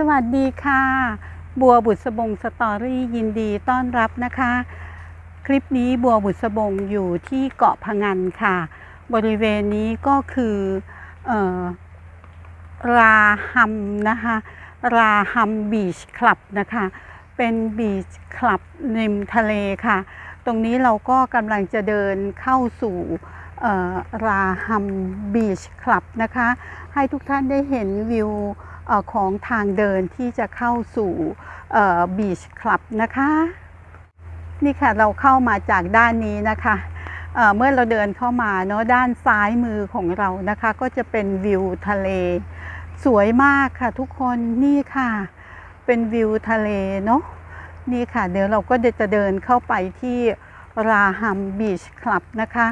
สวัสดีค่ะ บัวบุษบงสตอรี่ยินดีต้อนรับนะคะ คลิปนี้บัวบุษบงอยู่ที่เกาะพะงันค่ะ บริเวณนี้ก็คือออราฮัมนะคะ ราฮัมบีชคลับนะคะ เป็นบีชคลับริมทะเลค่ะ ตรงนี้เราก็กำลังจะเดินเข้าสู่ราฮัมบีชคลับนะคะ ให้ทุกท่านได้เห็นวิว ของทางเดินที่จะเข้าสู่บีชคลับนะคะ นี่ค่ะเราเข้ามาจากด้านนี้นะคะเเมื่อเราเดินเข้ามาเนาะด้านซ้ายมือของเรานะคะ ก็จะเป็นวิวทะเล สวยมากค่ะทุกคนนี่ค่ะ เป็นวิวทะเลเนาะนี่ค่ะ เดี๋ยวเราก็จะเดินเข้าไปที่ราฮัมบีชคลับนะคะ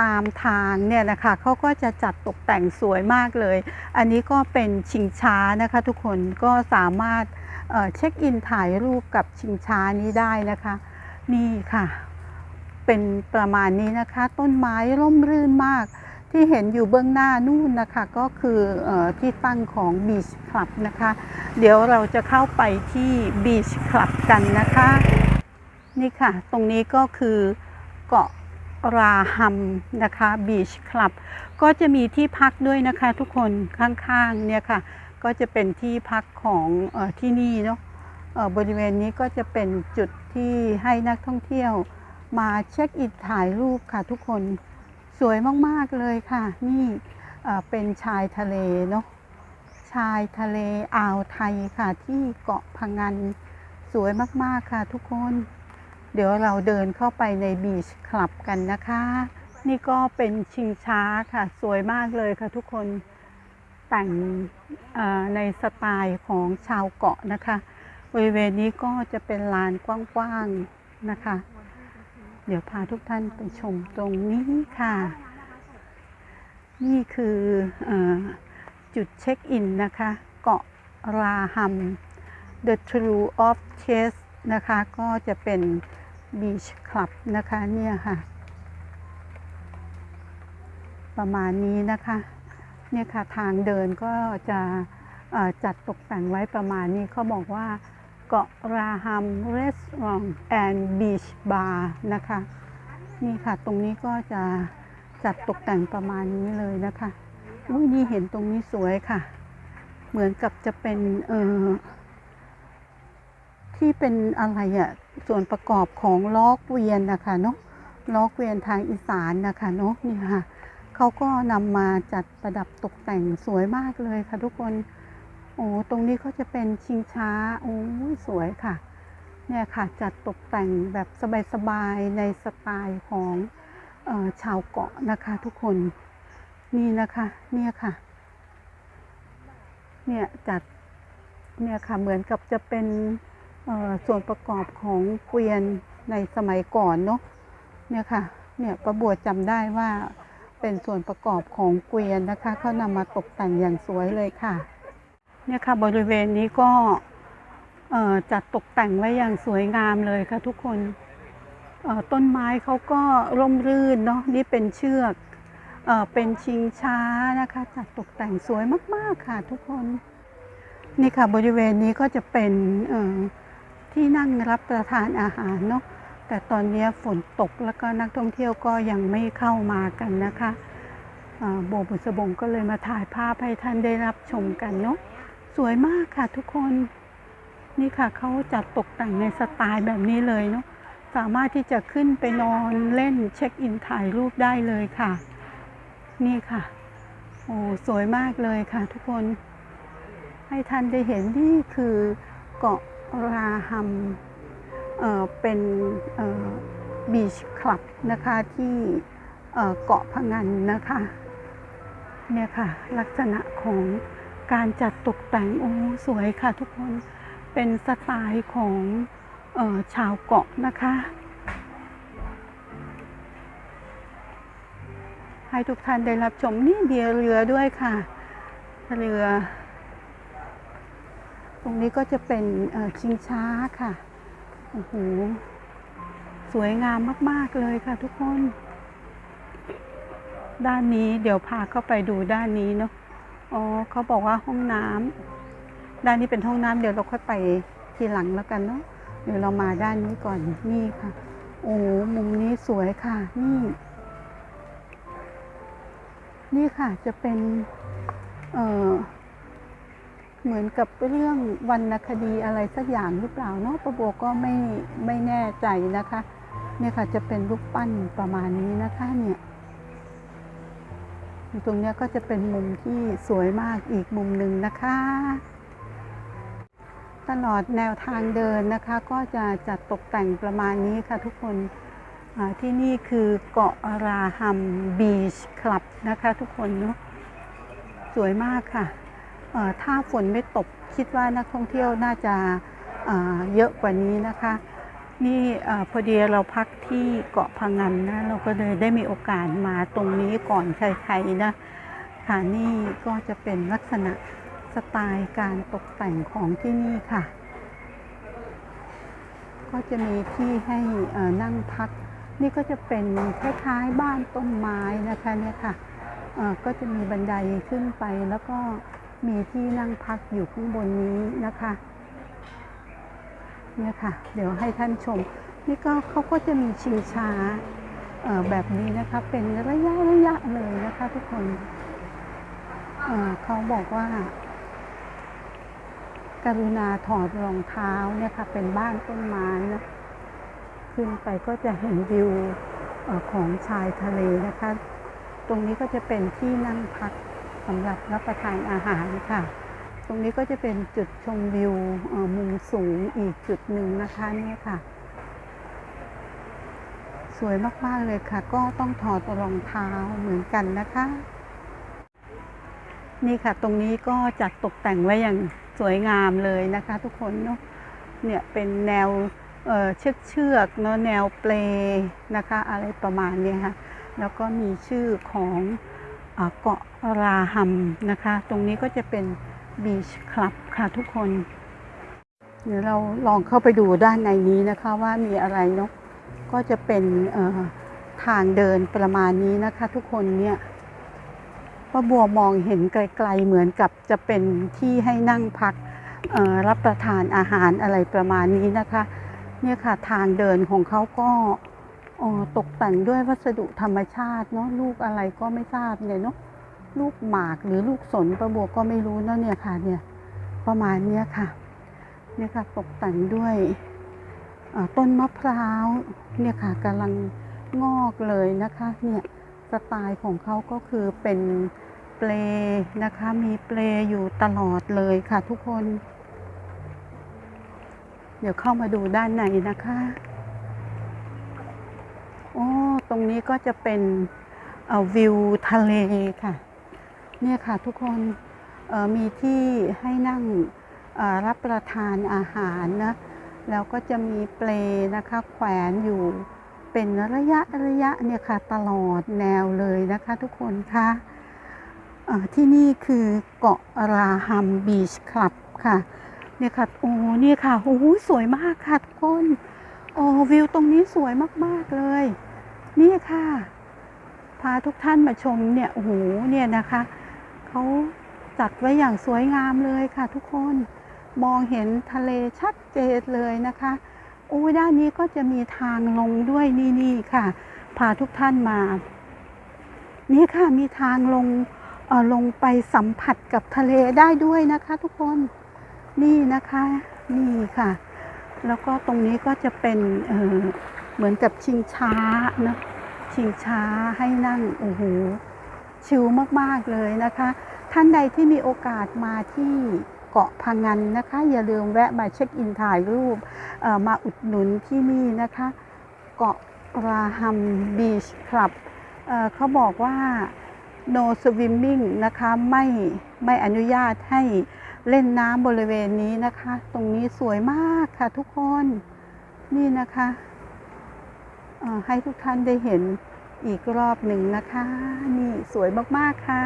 ตามทางเนี่ยนะคะเขาก็จะจัดตกแต่งสวยมากเลย อันนี้ก็เป็นชิงช้านะคะ ทุกคนก็สามารถเช็คอินถ่ายรูปกับชิงช้านี้ได้นะคะ นี่ค่ะ เป็นประมาณนี้นะคะ ต้นไม้ร่มรื่นมาก ที่เห็นอยู่เบื้องหน้านู่นนะคะ ก็คือออที่ตั้งของ Beach Club นะคะ เดี๋ยวเราจะเข้าไปที่ Beach Club กันนะคะ นี่ค่ะ ตรงนี้ก็คือเกาะ ราฮัมนะคะ Beach Club ก็จะมีที่พักด้วยนะคะทุกคนข้างๆเนี่ยค่ะ ก็จะเป็นที่พักของอที่นี่เนาะบริเวณนี้ก็จะเป็นจุดที่ให้นักท่องเที่ยว มาเช็คอินถ่ายรูปค่ะทุกคนสวยมากๆเลยค่ะ นี่เอ่อเป็นชายทะเลเนาะชายทะเลอ่าวไทยค่ะที่เกาะพังงันสวยมากๆค่ะทุกคน เดี๋ยวเราเดินเข้าไปในบีชคลับกันนะคะ นี่ก็เป็นชิงช้าค่ะ สวยมากเลยค่ะทุกคนแต่งในสไตล์ของชาวเกาะนะคะ บริเวณนี้ก็จะเป็นลานกว้างๆนะคะ เดี๋ยวพาทุกท่านไปชมตรงนี้ค่ะ นี่คืออจุดเช็คอินนะคะ เกาะราฮัม The True of Chase นะคะ ก็จะเป็น Beach Club นะคะเนี่ยค่ะ ประมาณนี้นะคะ เนี่ยค่ะทางเดินก็จะจัดตกแต่งไว้ประมาณนี้เขาบอกว่าเกาะราฮัมเรส a อ r แอนด์บีชบาร์นะคะ นี่ค่ะตรงนี้ก็จะจัดตกแต่งประมาณนี้เลยนะคะอุ้ยนี่เห็นตรงนี้สวยค่ะ เหมือนกับจะเป็นเออที่เป็นอะไรอะ่ะ ส่วนประกอบของล้อเกวียนนะคะเนาะล้อเกวียนทางอีสานนะคะเนาะนี่ค่ะเขาก็นำมาจัดประดับตกแต่งสวยมากเลยค่ะทุกคนโอ้ตรงนี้ก็จะเป็นชิงช้าโอ้สวยค่ะ เนี่ยค่ะจัดตกแต่งแบบสบายๆในสไตล์ของออชาวเกาะนะคะ ทุกคนนี่นะคะเนี่ยค่ะ เนี่ยจัดเนี่ยค่ะเหมือนกับจะเป็น ส่วนประกอบของเกวียนในสมัยก่อนเนาะเนี่ยค่ะเนี่ยประบวจำได้ว่าเป็นส่วนประกอบของเกวียนนะคะเขานำมาตกแต่งอย่างสวยเลยค่ะ เนี่ยค่ะบริเวณนี้ก็จัดตกแต่งไว้อย่างสวยงามเลยค่ะทุกคนต้นไม้เขาก็ร่มรื่นเนาะนี่เป็นเชือกเออเป็นชิงช้านะคะ จัดตกแต่งสวยมาก ๆ ค่ะทุกคน นี่ค่ะบริเวณนี้ก็จะเป็นเอ่อ ที่นั่งรับประทานอาหารเนาะแต่ตอนนี้ฝนตกแล้วก็นักท่องเที่ยวก็ยังไม่เข้ามากันนะคะโบบุษบงก็เลยมาถ่ายภาพให้ท่านได้รับชมกันเนาะสวยมากค่ะทุกคนนี่ค่ะเขาจัดตกแต่งในสไตล์แบบนี้เลยเนาะสามารถที่จะขึ้นไปนอนเล่นเช็คอินถ่ายรูปได้เลยค่ะ นี่ค่ะ โอ้สวยมากเลยค่ะทุกคน ให้ท่านได้เห็นนี่คือเกาะ ราฮัมเเป็นบีชคลับนะคะที่เอ่อเกาะพะงันนะคะเนี่ยค่ะลักษณะของการจัดตกแต่งโอ้สวยค่ะทุกคนเป็นสไตล์ของออชาวเกาะนะคะ ให้ทุกท่านได้รับชมนี่เบียร์เรือด้วยค่ะ เรือ ตรงนี้ก็จะเป็นชิงช้าค่ะ โอ้โห สวยงามมาก ๆ เลยค่ะทุกคน ด้านนี้เดี๋ยวพาเข้าไปดูด้านนี้เนาะ อ๋อเขาบอกว่าห้องน้ำ ด้านนี้เป็นห้องน้ำเดี๋ยวเราค่อยไปทีหลังแล้วกันเนาะ เดี๋ยวเรามาด้านนี้ก่อน นี่ค่ะ โอ้มุมนี้สวยค่ะ นี่ นี่ค่ะจะเป็น เอ่อ เหมือนกับเรื่องวรรณคดีอะไรสักอย่างหรือเปล่าเนาะประโบก็ไม่ไม่แน่ใจนะคะ เนี่ยค่ะจะเป็นรูปปั้นประมาณนี้นะคะเนี่ยตรงนี้ก็จะเป็นมุมที่สวยมากอีกมุมหนึ่งนะคะ ตลอดแนวทางเดินนะคะ ก็จะจัดตกแต่งประมาณนี้ค่ะทุกคนที่นี่คือเกาะราฮัมบีชคลับนะคะทุกคนเนาะสวยมากค่ะ ถ้าฝนไม่ตกคิดว่านักท่องเที่ยวน่าจะเยอะกว่านี้นะคะ นี่อพอดีเราพักที่เกาะพังงานนะเราก็เลยได้มีโอกาสมาตรงนี้ก่อนใครๆนะค่ะนี่ก็จะเป็นลักษณะสไตล์การตกแต่งของที่นี่ค่ะ ก็จะมีที่ให้นั่งพัก นี่ก็จะเป็นคล้ายๆบ้านต้นไม้นะคะเนี่ยค่ะก็จะมีบันไดขึ้นไปแล้วก็ มีที่นั่งพักอยู่ข้างบนนี้นะคะเนี่ยค่ะ เดี๋ยวให้ท่านชม นี่ก็เขาก็จะมีชิงช้าแบบนี้นะคะเป็นระยะระยะเลยนะคะทุกคนเเขาบอกว่า กรุณาถอดรองเท้าเนี่ยค่ะ เป็นบ้านต้นไม้นะขึ้นไปก็จะเห็นวิวอของชายทะเลนะคะ ตรงนี้ก็จะเป็นที่นั่งพัก สำหรับรับประทานอาหารค่ะ ตรงนี้ก็จะเป็นจุดชมวิวมุมสูงอีกจุดหนึ่งนะคะเนี่ยค่ะ สวยมากๆเลยค่ะ ก็ต้องถอดรองเท้าเหมือนกันนะคะ นี่ค่ะตรงนี้ก็จัดตกแต่งไว้อย่างสวยงามเลยนะคะ ทุกคนเนาะเนี่ยเป็นแนวเชือกเชือกเนาะแนวเปลนะคะ อะไรประมาณนี้ค่ะแล้วก็มีชื่อของเกาะ ราฮัมนะคะ ตรงนี้ก็จะเป็นบีชคลับค่ะทุกคน เดี๋ยวเราลองเข้าไปดูด้านในนี้นะคะว่ามีอะไรเนาะก็จะเป็นทางเดินประมาณนี้นะคะ ทุกคนเนี่ยป้าบัวมองเห็นไกลๆเหมือนกับจะเป็นที่ให้นั่งพักรับประทานอาหารอะไรประมาณนี้นะคะ เนี่ยค่ะทางเดินของเขาก็ตกแต่งด้วยวัสดุธรรมชาติเนาะลูกอะไรก็ไม่ทราบเนี่ยเนาะ ลูกหมากหรือลูกสนประบวกก็ไม่รู้เนะเนี่ยค่ะเนี่ยประมาณเนี้ยค่ะเนี่ยค่ะตกแต่งด้วยต้นมะพร้าวเนี่ยค่ะกำลังงอกเลยนะคะเนี่ยสไตล์ของเขาก็คือเป็นเปลนะคะมีเปลอยู่ตลอดเลยค่ะทุกคน เดี๋ยวเข้ามาดูด้านในนะคะโอ้ตรงนี้ก็จะเป็นวิวทะเลค่ะ เนี่ยค่ะทุกคนมีที่ให้นั่งรับประทานอาหารนะแล้วก็จะมีเปลนะคะแขวนอยู่เป็นระยะระยะเนี่ยค่ะตลอดแนวเลยนะคะทุกคนคะเอ่อที่นี่คือเกาะราฮัมบีชคลับค่ะเนี่ยค่ะโอ้เนี่ยค่ะโอ้สวยมากค่ะทุกคนโอ้วิวตรงนี้สวยมากๆเลย นี่ค่ะ พาทุกท่านมาชมเนี่ยโอ้โหเนี่ยนะคะ เขาจัดไว้อย่างสวยงามเลยค่ะทุกคนมองเห็นทะเลชัดเจนเลยนะคะโอ้ยด้านนี้ก็จะมีทางลงด้วยนี่นี่ค่ะ พาทุกท่านมา นี่ค่ะมีทางลงเออลงไปสัมผัสกับทะเลได้ด้วยนะคะ ทุกคนนี่นะคะนี่ค่ะ แล้วก็ตรงนี้ก็จะเป็นเเหมือนกับชิงช้านะชิงช้าให้นั่งโอ้โห ชิลมากๆเลยนะคะ ท่านใดที่มีโอกาสมาที่เกาะพังงันนะคะ อย่าลืมแวะมาเช็คอินถ่ายรูปมาอุดหนุนที่นี่นะคะ เกาะราฮัมบีชคลับเขาบอกว่า no swimming นะคะไม่ไม่อนุญาตให้เล่นน้ำบริเวณนี้นะคะ ตรงนี้สวยมากค่ะทุกคนนี่นะคะให้ทุกท่านได้เห็น อีกรอบหนึ่งนะคะ นี่สวยมากๆค่ะ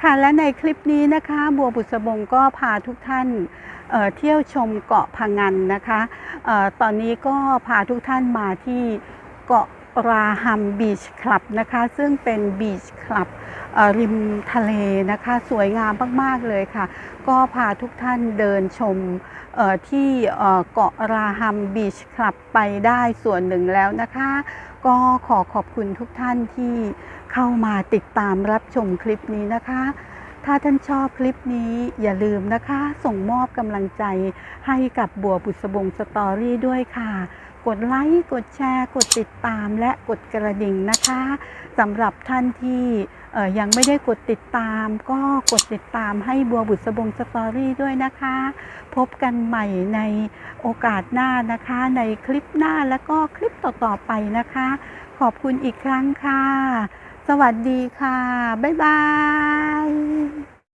ค่ะและในคลิปนี้นะคะ บัวบุษบงก็พาทุกท่านเเที่ยวชมเกาะพังงันนะคะออตอนนี้ก็พาทุกท่านมาที่เกาะ ราฮัมบีชคลับนะคะ ซึ่งเป็นบีชคลับริมทะเลนะคะ สวยงามมาก ๆ เลยค่ะ ก็พาทุกท่านเดินชมที่เอ่อเกาะราฮัมบีชคลับไปได้ส่วนหนึ่งแล้วนะคะ ก็ขอขอบคุณทุกท่านที่เข้ามาติดตามรับชมคลิปนี้นะคะ ถ้าท่านชอบคลิปนี้อย่าลืมนะคะ ส่งมอบกำลังใจให้กับบัวบุษบงสตอรี่ด้วยค่ะ กดไลค์กดแชร์ กดติดตามและกดกระดิ่งนะคะสำหรับท่านที่ยังไม่ได้กดติดตาม ก็กดติดตามให้บัวบุษบงสตอรี่ด้วยนะคะ พบกันใหม่ในโอกาสหน้านะคะ ในคลิปหน้าแล้วก็คลิปต่อๆไปนะคะ ขอบคุณอีกครั้งค่ะ สวัสดีค่ะ บ๊ายบาย